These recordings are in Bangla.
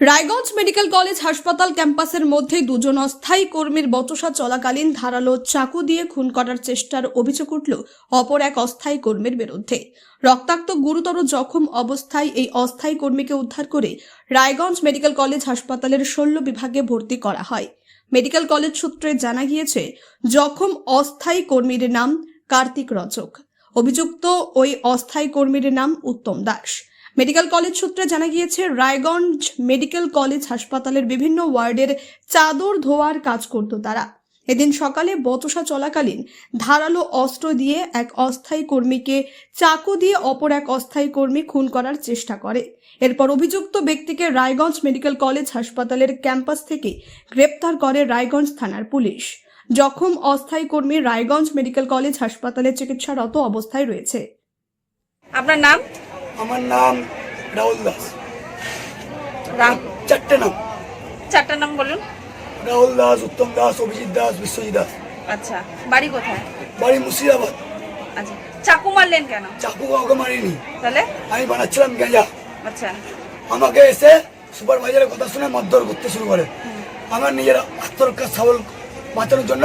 রায়গঞ্জ মেডিকেল কলেজ হাসপাতাল ক্যাম্পাসের মধ্যে দুজন অস্থায়ী কর্মীর বচসা চলাকালীন ধারালো চাকু দিয়ে খুন করার চেষ্টার অভিযোগ উঠল অপর এক অস্থায়ী কর্মীর বিরুদ্ধে। রক্তাক্ত গুরুতর জখম অবস্থায় এই অস্থায়ী কর্মীকে উদ্ধার করে রায়গঞ্জ মেডিকেল কলেজ হাসপাতালের শল্য বিভাগে ভর্তি করা হয়। মেডিকেল কলেজ সূত্রে জানা গিয়েছে, জখম অস্থায়ী কর্মীর নাম কার্তিক রচক। অভিযুক্ত ওই অস্থায়ী কর্মীর নাম উত্তম দাস। মেডিকেল কলেজ সূত্রে জানা গিয়েছে, রায়গঞ্জ মেডিকেল কলেজ হাসপাতালের বিভিন্ন ওয়ার্ডের চাদর ধোয়ার কাজ করত তারা। এদিন সকালে বচসা চলাকালীন ধারালো অস্ত্র দিয়ে এক অস্থায়ী কর্মীকে চাকু দিয়ে অপর এক অস্থায়ী কর্মী খুন করার চেষ্টা করে। এরপর অভিযুক্ত ব্যক্তিকে রায়গঞ্জ মেডিকেল কলেজ হাসপাতালের ক্যাম্পাস থেকে গ্রেপ্তার করে রায়গঞ্জ থানার পুলিশ। জখম অস্থায়ী কর্মী রায়গঞ্জ মেডিকেল কলেজ হাসপাতালে চিকিৎসারত অবস্থায় রয়েছে। আপনার নাম? আমার নাম রাহুল দাস। চারটে নাম। চারটা নাম বলুন। রাহুল দাস উত্তম দাস অভিজিৎ দাস বিশ্বজিৎ দাস। আচ্ছা বাড়ি কোথায়? বাড়ি মুর্শিদাবাদ। আচ্ছা চাকু মারলেন কেন? চাকু কাউকে মারিনি। তাহলে? আমি বানাচ্ছিলাম গেঁজা। আচ্ছা। আমাকে এসে সুপারভাইজারের কথা শুনে মারধর করতে শুরু করে। আমার নিজের আত্মরক্ষা সবল বাঁচানোর জন্য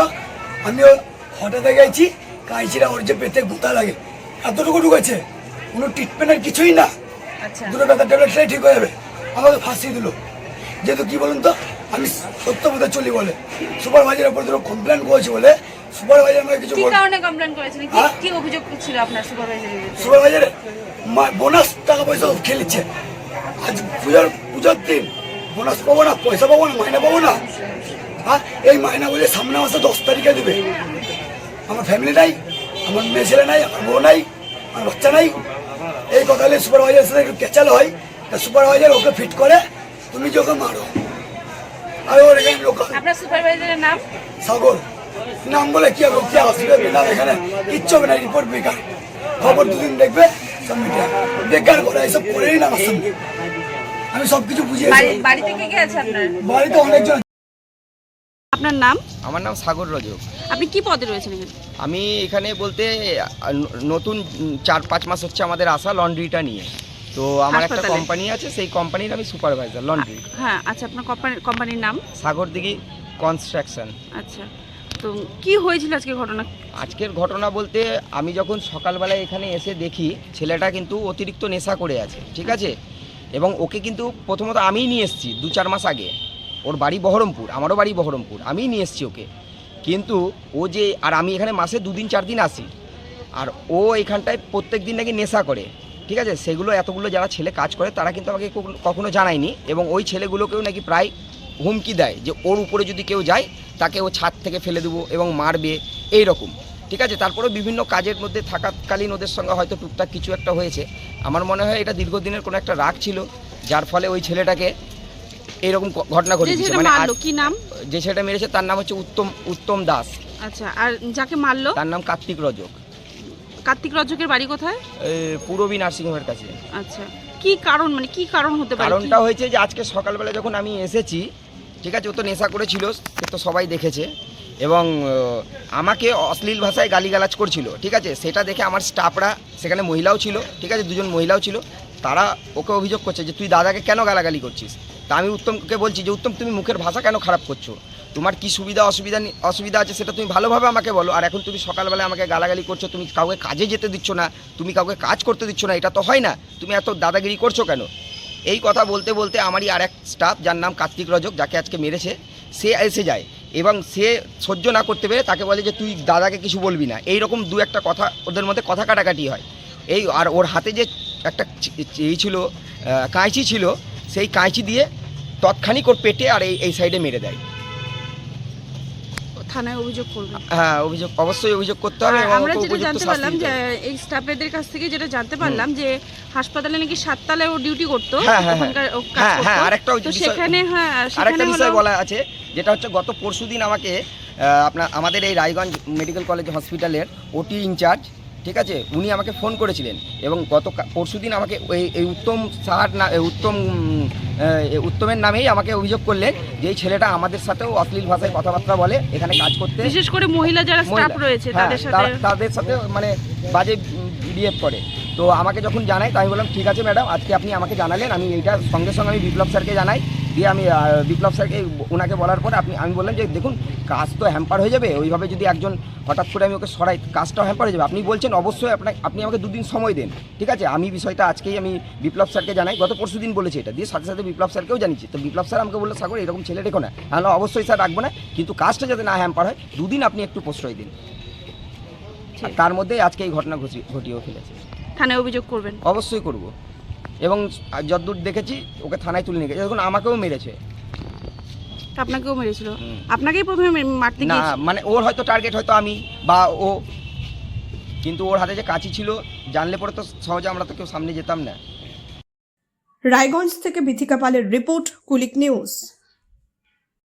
আমিও হঠাৎ গেছি কাঁচিরা ওর যে পেতে গুঁতা লাগে এতটুকু ঢুকেছে। কোনো ট্রিটমেন্টের কিছুই না। আচ্ছা। দুটো ব্যথার ট্যাবলেট খেলে ঠিক হয়ে যাবে। আমাকে ফাঁসিয়ে দিল। যেহেতু কি বলুন তো আমি সত্য মতো চলি বলে। সুপারভাইজারের উপর দুটো কমপ্লেন করেছি বলে সুপারভাইজার আমাকে কিছু কি কারণে কমপ্লেন করেছিলেন কি হ্যাঁ? অভিযোগ ছিল আপনার সুপারভাইজারের সুপারভাইজারে বোনাস টাকা পয়সা নিচ্ছে আজ পুজোর পুজোর দিন বোনাস পাবো না পয়সা পাবো না মাইনা পাবো না। হ্যাঁ? এই মাইনা বলে সামনে মাসে দশ তারিখে দেবে। আমার ফ্যামিলি নাই আমার মেয়ে ছেলে নাই আমার বউ নাই আমার বাচ্চা নাই। এই কথা হলে সুপারভাইজারের সাথে একটু ক্যাচাল হয় তা সুপারভাইজার ওকে ফিট করে তুমি যে ওকে মারো। আর ওর এখানে লোকাল। আপনার সুপারভাইজারের নাম? সাগর। নাম বলে কি হবে? কি আসবে? বেকার এখানে কিচ্ছু হবে না রিপোর্ট বেকার। খবর দুদিন দেখবে সব মিডিয়া বেকার করে এসব করেই না আমার সঙ্গে। আমি সব কিছু বুঝিয়ে বাড়িতে অনেকজন আপনার নাম? আমার নাম সাগর রজক। আপনি কি পদে রয়েছেন এখানে? আমি এখানে বলতে নতুন চার পাঁচ মাস হচ্ছে আমাদের আসা লন্ড্রিটা নিয়ে। তো আমার একটা হাসপাতালে? কোম্পানি আছে সেই কোম্পানির আমি সুপারভাইজার লন্ড্রি। হ্যাঁ আচ্ছা আপনার কোম্পানির কোম্পানির নাম? সাগর দিঘি কনস্ট্রাকশন আচ্ছা তো কি হয়েছিল আজকে ঘটনা? আজকের ঘটনা বলতে আমি যখন সকালবেলায় এখানে এসে দেখি ছেলেটা কিন্তু অতিরিক্ত নেশা করে আছে ঠিক আছে? এবং ওকে কিন্তু প্রথমত আমিই নিয়ে এসেছি দু চার মাস আগে। ওর বাড়ি বহরমপুর, আমারও বাড়ি বহরমপুর, আমিই নিয়ে এসেছি ওকে। কিন্তু ও যে, আর আমি এখানে মাসে দুদিন চার দিন আসি, আর ও এখানটায় প্রত্যেক দিন নাকি নেশা করে, ঠিক আছে? সেগুলো এতগুলো যারা ছেলে কাজ করে, তারা কিন্তু আমাকে কখনো- জানায়নি, এবং ওই ছেলেগুলোকেও নাকি প্রায় হুমকি দেয় যে, ওর উপরে যদি কেউ যায়, তাকে ও ছাদ থেকে ফেলে দেবো এবং মারবে এই রকম ঠিক আছে? তারপরে বিভিন্ন কাজের মধ্যে থাকাকালীন ওদের সঙ্গে হয়তো টুকটাক কিছু একটা হয়েছে। আমার মনে হয় এটা দীর্ঘদিনের কোনো একটা রাগ ছিল, যার ফলে ওই ছেলেটাকে এইরকম ক- ঘটনা যে ঘটে দিয়েছে যেটা মানে কি নাম? যে ছেলেটা মেরেছে তার নাম হচ্ছে উত্তম উত্তম দাস। আচ্ছা আর যাকে মারলো? তার নাম কার্তিক রজক। কার্তিক রজকের বাড়ি কোথায়? পূরবী নার্সিংহোমের কাছে। আচ্ছা কি কারণ মানে কি কারণ হতে পারে? কারণটা হয়েছে যে আজকে সকালবেলা যখন আমি এসেছি ঠিক আছে ও তো নেশা করেছিল সে তো সবাই দেখেছে এবং আমাকে অশ্লীল ভাষায় গালিগালাজ করছিল ঠিক আছে সেটা দেখে আমার স্টাফরা সেখানে মহিলাও ছিল ঠিক আছে দুজন মহিলাও ছিল তারা ওকে অভিযোগ করছে যে তুই দাদাকে কেন গালাগালি করছিস? তা আমি উত্তমকে বলছি যে, উত্তম, তুমি মুখের ভাষা কেন খারাপ করছ? তোমার কি সুবিধা, অসুবিধা অসুবিধা আছে সেটা তুমি ভালোভাবে আমাকে বলো। আর এখন তুমি সকালবেলা আমাকে গালাগালি করছ, তুমি কাউকে কাজে যেতে দিচ্ছ না, তুমি কাউকে কাজ করতে দিচ্ছ না, এটা তো হয় না। তুমি এত দাদাগিরি করছ কেন? এই কথা বলতে বলতে আমারই আর এক স্টাফ যার নাম কার্তিক রজক, যাকে আজকে মেরেছে, সে এসে যায় এবং সে সহ্য না করতে পেরে তাকে বলে যে, তুই দাদাকে কিছু বলবি না। এই রকম দু একটা কথা ওদের মধ্যে কথা কাটাকাটি হয়। এই, আর ওর হাতে যে একটা এই ছিল কাঁচি ছিল সেই কাঁচি দিয়ে তৎক্ষণিক ওর পেটে আর এই এই সাইডে মেরে দেয়। থানায় অভিযোগ করবেন। হ্যাঁ অভিযোগ অবশ্যই অভিযোগ করতে হবে আমরা যেটা জানতে পারলাম যে এই স্টাফেদের কাছ থেকে যেটা জানতে পারলাম যে হাসপাতালে নাকি সাততলায় ও ডিউটি করতো হ্যাঁ, হ্যাঁ, হ্যাঁ, হ্যাঁ। আরেকটা সেখানে হ্যাঁ আরেকটা বিষয় বলা আছে যেটা হচ্ছে গত পরশুদিন আমাকে আপনার আমাদের এই রায়গঞ্জ মেডিকেল কলেজ হসপিটালের ওটি ইনচার্জ ঠিক আছে? উনি আমাকে ফোন করেছিলেন এবং গত পরশুদিন আমাকে এই এই উত্তম সাহার না উত্তম উত্তমের নামেই আমাকে অভিযোগ করলেন যে এই ছেলেটা আমাদের সাথেও অশ্লীল ভাষায় কথাবার্তা বলে এখানে কাজ করতে বিশেষ করে মহিলা যারা স্টাফ রয়েছে হ্যাঁ, তাদের সাথে তারা- তাদের সাথে মানে বাজে বিহেভ করে। তো আমাকে যখন জানাই তাই বললাম ঠিক আছে ম্যাডাম আজকে আপনি আমাকে জানালেন আমি এইটা সঙ্গে সঙ্গে আমি বিপ্লব স্যারকে জানাই। দিয়ে আমি বিপ্লব স্যারকে ওনাকে বলার পরে আপনি আমি বললাম যে দেখুন কাজ তো হ্যাম্পার হয়ে যাবে ওইভাবে যদি একজন হঠাৎ করে আমি ওকে সরাই কাজটাও হ্যাম্পার হয়ে যাবে। আপনি বলছেন অবশ্যই আপনাকে আপনি আমাকে দুদিন সময় দেন ঠিক আছে? আমি বিষয়টা আজকেই আমি বিপ্লব স্যারকে জানাই গত পরশু দিন বলেছি এটা দিয়ে সাথে সাথে বিপ্লব স্যারকেও জানিয়েছি। তো বিপ্লব স্যার আমাকে বলল সাগর এরকম ছেলে রেখো না তাহলে অবশ্যই স্যার রাখব না কিন্তু কাজটা যাতে না হ্যাম্পার হয় দুদিন আপনি একটু প্রশ্রয় দিন। তার মধ্যেই আজকে এই ঘটনা ঘটি- ঘটিয়েও ফেলেছে। থানায় অভিযোগ করবেন? অবশ্যই করব। এবং যতদূর দেখেছি ওকে থানায় তুলে নিয়ে গেছে। দেখুন আমাকেও মেরেছে। আপনাকেও মেরেছিল? আপনাকেই প্রথমে মারতে না মানে ওর হয়তো টার্গেট হয়তো আমি বা ও। কিন্তু ওর হাতে যে কাঁচি ছিল জানলে পরে তো সহজে আমরা তো কেউ সামনে যেতাম না। রায়গঞ্জ থেকে বিথিকা পালের রিপোর্ট কুলিক নিউজ।